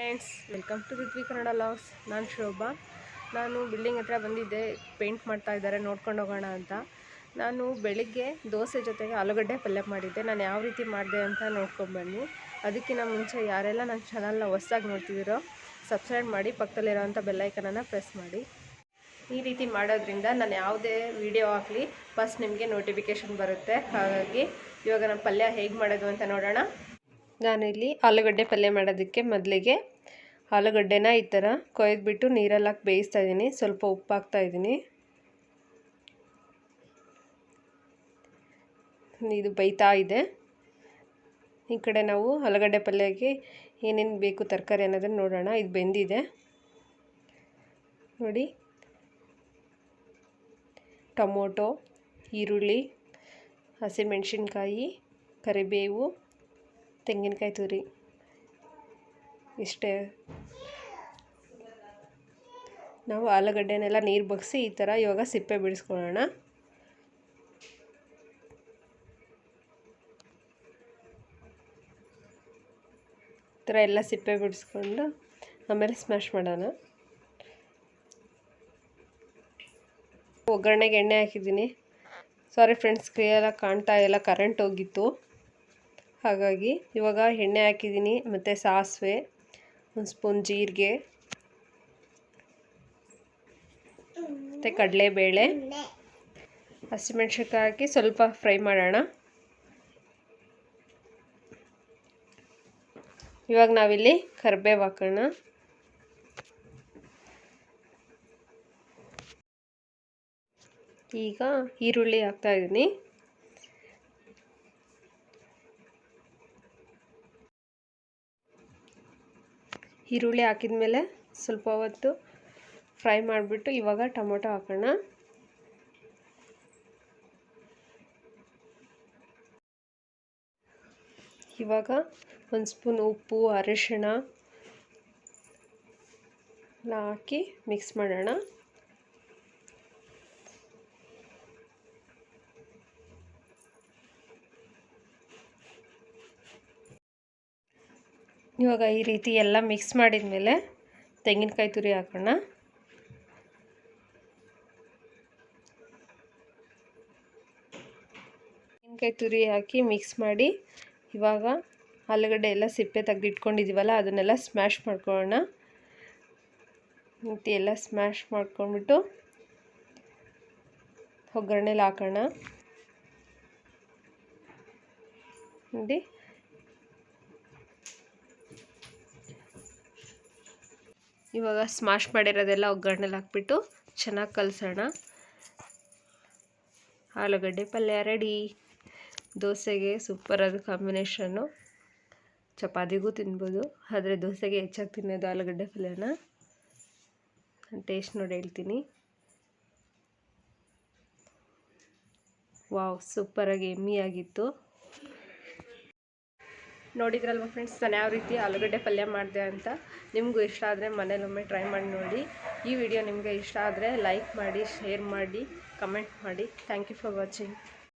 Friends welcome to Ritvi Kannada logs ನಾನು ಶೋಭಾ. ನಾನು building ಹತ್ರ ಬಂದಿದ್ದೆ ಪೇಂಟ್ ಮಾಡ್ತಾ ಇದ್ದಾರೆ, ನೋಡ್ಕೊಂಡು ಹೋಗೋಣ ಅಂತ. ನಾನು ಬೆಳಿಗ್ಗೆ ದೋಸೆ ಜೊತೆಗೆ ಆಲೂಗಡ್ಡೆ ಪಲ್ಯ ಮಾಡಿದ್ದೆ. ನಾನು ಯಾವ ರೀತಿ ಮಾಡಿದೆ ಅಂತ ನೋಡ್ಕೊಂಡ್ಬನ್ನಿ ಅದಕ್ಕಿಂತ ಮುಂಚೆ ಯಾರೆಲ್ಲ ನನ್ನ ಚಾನಲ್ನ ಹೊಸ್ದಾಗಿ ನೋಡ್ತಿದ್ದೀರೋ ಸಬ್ಸ್ಕ್ರೈಬ್ ಮಾಡಿ ಪಕ್ಕದಲ್ಲಿರೋವಂಥ ಬೆಲ್ಲೈಕನನ್ನು ಪ್ರೆಸ್ ಮಾಡಿ. ಈ ರೀತಿ ಮಾಡೋದ್ರಿಂದ ನಾನು ಯಾವುದೇ ವಿಡಿಯೋ ಆಗಲಿ ಫಸ್ಟ್ ನಿಮಗೆ ನೋಟಿಫಿಕೇಶನ್ ಬರುತ್ತೆ. ಹಾಗಾಗಿ ಇವಾಗ ನಾನು ಪಲ್ಯ ಹೇಗೆ ಮಾಡೋದು ಅಂತ ನೋಡೋಣ. ನಾನಿಲ್ಲಿ ಆಲೂಗಡ್ಡೆ ಪಲ್ಯ ಮಾಡೋದಕ್ಕೆ ಮೊದಲಿಗೆ ಆಲೂಗಡ್ಡೆನ ಈ ಥರ ಕೊಯ್ದುಬಿಟ್ಟು ನೀರಲ್ಲಿ ಹಾಕಿ ಬೇಯಿಸ್ತಾ ಇದ್ದೀನಿ. ಸ್ವಲ್ಪ ಉಪ್ಪು ಹಾಕ್ತಾ ಇದ್ದೀನಿ. ಇದು ಬೈತಾ ಇದೆ. ಈ ಕಡೆ ನಾವು ಆಲೂಗಡ್ಡೆ ಪಲ್ಯಕ್ಕೆ ಏನೇನು ಬೇಕು ತರಕಾರಿ ಅನ್ನೋದನ್ನು ನೋಡೋಣ. ಇದು ಬೆಂದಿದೆ. ನೋಡಿ. ಟೊಮೊಟೊ, ಈರುಳ್ಳಿ, ಹಸಿಮೆಣಸಿನ್ಕಾಯಿ, ಕರಿಬೇವು, ತೆಂಗಿನಕಾಯಿ ತುರಿ. ಇಷ್ಟೇ. ನಾವು ಆಲೂಗಡ್ಡೆನೆಲ್ಲ ನೀರು ಬಗ್ಸಿ ಈ ಥರ ಇವಾಗ ಸಿಪ್ಪೆ ಬಿಡಿಸ್ಕೊಳ್ಳೋಣ. ಈ ಥರ ಎಲ್ಲ ಸಿಪ್ಪೆ ಬಿಡಿಸ್ಕೊಂಡು ಆಮೇಲೆ ಸ್ಮ್ಯಾಶ್ ಮಾಡೋಣ. ಒಗ್ಗರಣೆಗೆ ಎಣ್ಣೆ ಹಾಕಿದ್ದೀನಿ. ಸಾರಿ ಫ್ರೆಂಡ್ಸ್ ಕ್ಲಿಯರಾಗಿ ಕಾಣ್ತಾ ಇಲ್ಲ ಕರೆಂಟ್ ಹೋಗಿತ್ತು. ಹಾಗಾಗಿ ಇವಾಗ ಎಣ್ಣೆ ಹಾಕಿದ್ದೀನಿ, ಮತ್ತು ಸಾಸಿವೆ. ಒಂದು ಸ್ಪೂನ್ ಜೀರಿಗೆ, ಮತ್ತು ಕಡಲೆಬೇಳೆ, ಹಸಿಮೆಣ್ಸಿನ್ಕಾಯಿ ಹಾಕಿ ಸ್ವಲ್ಪ ಫ್ರೈ ಮಾಡೋಣ. ಇವಾಗ ನಾವಿಲ್ಲಿ ಕರಿಬೇವು ಹಾಕೋಣ. ಈಗ ಈರುಳ್ಳಿ ಹಾಕ್ತಾ ಇದ್ದೀನಿ ಈರುಳ್ಳಿ ಹಾಕಿದ ಮೇಲೆ ಸ್ವಲ್ಪ ಹೊತ್ತು ಫ್ರೈ ಮಾಡಿಬಿಟ್ಟು ಇವಾಗ ಟೊಮೊಟೊ ಹಾಕೋಣ. ಇವಾಗ ಒಂದು ಸ್ಪೂನ್ ಉಪ್ಪು, ಅರಿಶಿಣ ಹಾಕಿ ಮಿಕ್ಸ್ ಮಾಡೋಣ. ಇವಾಗ ಈ ರೀತಿ ಎಲ್ಲ ಮಿಕ್ಸ್ ಮಾಡಿದ ಮೇಲೆ ತೆಂಗಿನಕಾಯಿ ತುರಿ ಹಾಕೋಣ. ತೆಂಗಿನಕಾಯಿ ತುರಿ ಹಾಕಿ ಮಿಕ್ಸ್ ಮಾಡಿ ಇವಾಗ ಆಲೂಗಡ್ಡೆ ಎಲ್ಲ ಸಿಪ್ಪೆ ತೆಗೆದಿಟ್ಕೊಂಡಿದ್ದೀವಲ್ಲ ಅದನ್ನೆಲ್ಲ ಸ್ಮ್ಯಾಶ್ ಮಾಡ್ಕೊಳ್ಳೋಣ. ಮತ್ತು ಎಲ್ಲ ಸ್ಮ್ಯಾಶ್ ಮಾಡ್ಕೊಂಡ್ಬಿಟ್ಟು ಒಗ್ಗರಣೆಲಿ ಹಾಕೋಣ. ನೋಡಿ. ಇವಾಗ ಸ್ಮಾಶ್ ಮಾಡಿರೋದೆಲ್ಲ ಒಗ್ಗರಣೆಲಿ ಹಾಕ್ಬಿಟ್ಟು ಚೆನ್ನಾಗಿ ಕಲಸೋಣ. ಆಲೂಗಡ್ಡೆ ಪಲ್ಯ ರೆಡಿ ದೋಸೆಗೆ ಸೂಪರಾದ ಕಾಂಬಿನೇಷನ್ನು ಚಪಾತಿಗೂ ತಿನ್ಬೋದು. ಆದರೆ ದೋಸೆಗೆ ಹೆಚ್ಚಾಗಿ ತಿನ್ನೋದು ಆಲೂಗಡ್ಡೆ ಪಲ್ಯನ. ಟೇಸ್ಟ್ ನೋಡಿ ಹೇಳ್ತೀನಿ. ವಾವ್ ಸೂಪರಾಗಿ ಎಮ್ಮಿಯಾಗಿತ್ತು ನೋಡಿದ್ರಲ್ವ ಫ್ರೆಂಡ್ಸ್ ನಾನು ಯಾವ ರೀತಿ ಆಲೂಗಡ್ಡೆ ಪಲ್ಯ ಮಾಡಿದೆ ಅಂತ ನಿಮಗೂ ಇಷ್ಟ ಆದರೆ ಮನೇಲೊಮ್ಮೆ ಟ್ರೈ ಮಾಡಿ ನೋಡಿ. ಈ ವಿಡಿಯೋ ನಿಮಗೆ ಇಷ್ಟ ಆದರೆ ಲೈಕ್ ಮಾಡಿ ಶೇರ್ ಮಾಡಿ ಕಮೆಂಟ್ ಮಾಡಿ. Thank you for watching